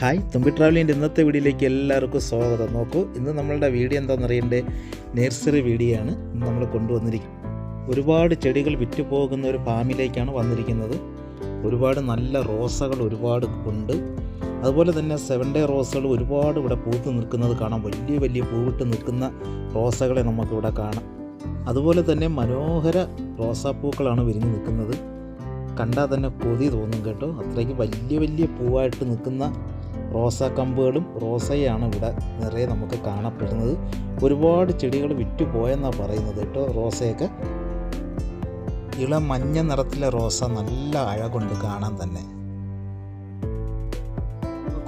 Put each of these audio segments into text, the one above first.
Hi തുമ്പി ട്രാവലിന്റെ ഇന്നത്തെ വീഡിയോയിലേക്ക് എല്ലാവർക്കും സ്വാഗതം. നോക്കൂ ഇന്ന് നമ്മളുടെ വീഡിയോ എന്താണെന്ന് നേഴ്സറി വീഡിയോ ആണ് നമ്മൾ കൊണ്ടുവന്നിരിക്കുന്നത്. ഒരുപാട് ചെടികൾ വിറ്റുപോകുന്ന ഒരു ഫാമിലേക്കാണ് വന്നിരിക്കുന്നത്. ഒരുപാട് നല്ല റോസകൾ ഒരുപാട് ഉണ്ട്. അതുപോലെ തന്നെ സെവൻ ഡേ റോസകൾ ഒരുപാട് ഇവിടെ പൂത്ത് നിൽക്കുന്നത് കാണാം. വലിയ വലിയ പൂവിട്ട് നിൽക്കുന്ന റോസകളെ നമുക്കിവിടെ കാണാം. അതുപോലെ തന്നെ മനോഹര റോസാപ്പൂക്കളാണ് വിരിഞ്ഞ് നിൽക്കുന്നത്. കണ്ടാൽ തന്നെ കൊതി തോന്നും കേട്ടോ. അത്രയ്ക്ക് വലിയ വലിയ പൂവായിട്ട് നിൽക്കുന്ന റോസാ കമ്പുകളും റോസയാണ് ഇവിടെ നിറയെ നമുക്ക് കാണപ്പെടുന്നത്. ഒരുപാട് ചെടികൾ വിറ്റു പോയെന്നാണ് പറയുന്നത് കേട്ടോ റോസയൊക്കെ. ഇളം മഞ്ഞ നിറത്തിലെ റോസ നല്ല അഴകുണ്ട് കാണാൻ തന്നെ.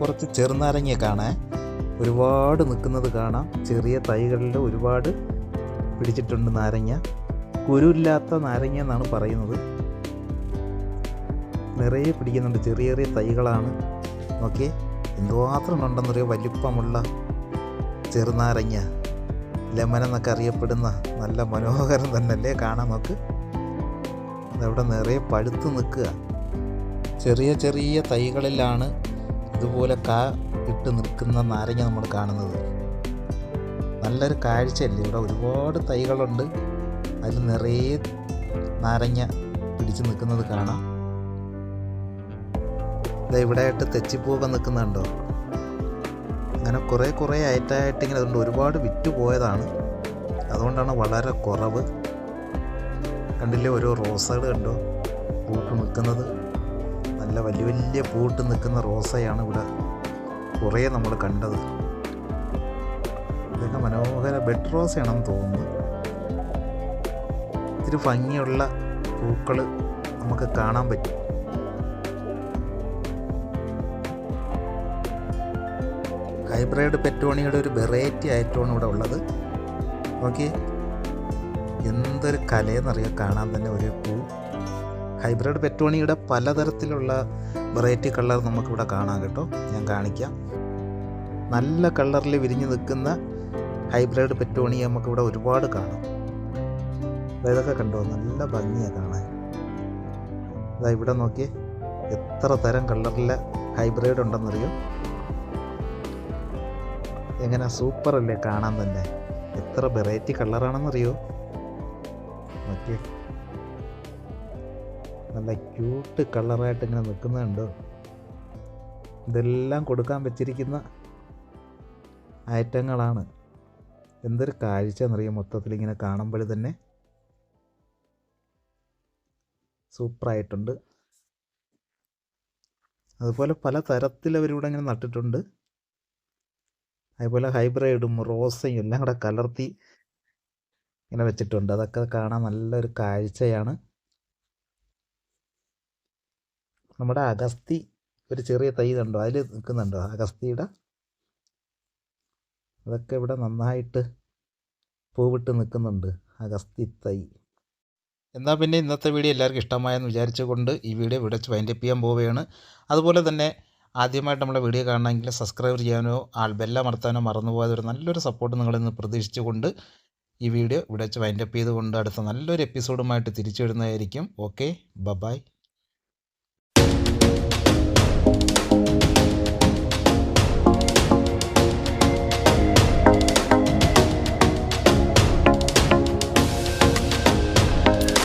കുറച്ച് ചെറുനാരങ്ങ കാണാൻ ഒരുപാട് നിൽക്കുന്നത് കാണാം. ചെറിയ തൈകളിൽ ഒരുപാട് പിടിച്ചിട്ടുണ്ട് നാരങ്ങ. കുരുല്ലാത്ത നാരങ്ങ എന്നാണ് പറയുന്നത്. നിറയെ പിടിക്കുന്നുണ്ട് ചെറിയ ചെറിയ തൈകളാണ്. നോക്കി എന്തുമാത്രം ഉണ്ടെന്നറിയോ വലിപ്പമുള്ള ചെറുനാരങ്ങ ലെമൻ എന്നൊക്കെ അറിയപ്പെടുന്ന നല്ല മനോഹരം തന്നെയല്ലേ കാണാൻ നോക്ക് അതവിടെ നിറയെ പഴുത്ത് നിൽക്കുക. ചെറിയ ചെറിയ തൈകളിലാണ് ഇതുപോലെ കാ ഇട്ട് നിൽക്കുന്ന നാരങ്ങ നമ്മൾ കാണുന്നത്. നല്ലൊരു കാഴ്ചയല്ലേ? ഇവിടെ ഒരുപാട് തൈകളുണ്ട്. അതിൽ നിറയെ നാരങ്ങ പിടിച്ച് നിൽക്കുന്നത് കാണാം. ഇതാ ഇവിടെ ആയിട്ട് തെച്ചിപ്പൂവൊക്കെ നിൽക്കുന്നുണ്ടോ? അങ്ങനെ കുറേ കുറേ ആയിട്ടായിട്ട് ഇങ്ങനെ അതുകൊണ്ട് ഒരുപാട് വിറ്റ് പോയതാണ്. അതുകൊണ്ടാണ് വളരെ കുറവ്. കണ്ടില്ലേ ഓരോ റോസകൾ കണ്ടോ? പൂട്ട് നിൽക്കുന്നത്. നല്ല വലിയ വലിയ പൂട്ട് നിൽക്കുന്ന റോസയാണ് ഇവിടെ കുറേ നമ്മൾ കണ്ടത്. ഇതൊക്കെ മനോഹര ബെഡ് റോസയാണെന്ന് തോന്നുന്നു. ഇത്തിരി ഭംഗിയുള്ള പൂക്കൾ നമുക്ക് കാണാൻ പറ്റും. ഹൈബ്രിഡ് പെറ്റോണിയുടെ ഒരു വെറൈറ്റി ആയിട്ടാണ് ഇവിടെ ഉള്ളത്. ഓക്കെ എന്തൊരു കലയെന്നറിയാം കാണാൻ തന്നെ ഒരു പൂ. ഹൈബ്രിഡ് പെറ്റോണിയുടെ പലതരത്തിലുള്ള വെറൈറ്റി കളർ നമുക്കിവിടെ കാണാം കേട്ടോ. ഞാൻ കാണിക്കാം. നല്ല കളറിൽ വിരിഞ്ഞു നിൽക്കുന്ന ഹൈബ്രിഡ് പെറ്റോണി നമുക്കിവിടെ ഒരുപാട് കാണാം. ഇതൊക്കെ കണ്ടോ? നല്ല ഭംഗിയാണ് കാണാൻ. ഇതാ ഇവിടെ നോക്കിയേ. എത്ര തരം കളറിലെ ഹൈബ്രിഡ് ഉണ്ടെന്നറിയോ? എങ്ങനെ സൂപ്പർ അല്ലേ കാണാൻ തന്നെ? എത്ര വെറൈറ്റി കളറാണെന്നറിയോ നോക്കിയേ. നല്ല ക്യൂട്ട് കളറായിട്ട് ഇങ്ങനെ നിൽക്കുന്നുണ്ടോ ഇതെല്ലാം കൊടുക്കാൻ വെച്ചിരിക്കുന്ന ഐറ്റങ്ങളാണ്. എന്തൊരു കാഴ്ച എന്നറിയാം മൊത്തത്തിൽ ഇങ്ങനെ കാണുമ്പോൾ തന്നെ? സൂപ്പറായിട്ടുണ്ട്. അതുപോലെ പല തരത്തിൽ അവരിവിടെ ഇങ്ങനെ നട്ടിട്ടുണ്ട്. അതുപോലെ ഹൈബ്രൈഡും റോസയും എല്ലാം കൂടെ കലർത്തി ഇങ്ങനെ വെച്ചിട്ടുണ്ട്. അതൊക്കെ കാണാൻ നല്ലൊരു കാഴ്ചയാണ്. നമ്മുടെ അഗസ്തി ഒരു ചെറിയ തൈ കണ്ടോ? അതിൽ നിൽക്കുന്നുണ്ടോ അഗസ്തിയുടെ? അതൊക്കെ ഇവിടെ നന്നായിട്ട് പൂവിട്ട് നിൽക്കുന്നുണ്ട്. അഗസ്തി തൈ. എന്നാൽ പിന്നെ ഇന്നത്തെ വീഡിയോ എല്ലാവർക്കും ഇഷ്ടമായെന്ന് വിചാരിച്ചുകൊണ്ട് ഈ വീഡിയോ ഇവിടെ വൈൻഡപ്പ് ചെയ്യാൻ പോവുകയാണ്. അതുപോലെ തന്നെ ആദ്യമായിട്ട് നമ്മുടെ വീഡിയോ കാണണമെങ്കിൽ സബ്സ്ക്രൈബ് ചെയ്യാനോ ആൾ ബെല്ലമർത്താനോ മറന്നുപോകാതെ ഒരു നല്ലൊരു സപ്പോർട്ട് നിങ്ങളിന്ന് പ്രതീക്ഷിച്ചുകൊണ്ട് ഈ വീഡിയോ ഇവിടെ വെച്ച് വൈൻഡപ്പ് ചെയ്തുകൊണ്ട് അടുത്ത നല്ലൊരു എപ്പിസോഡുമായിട്ട് തിരിച്ചു വരുന്നതായിരിക്കും. Okay bye-bye bye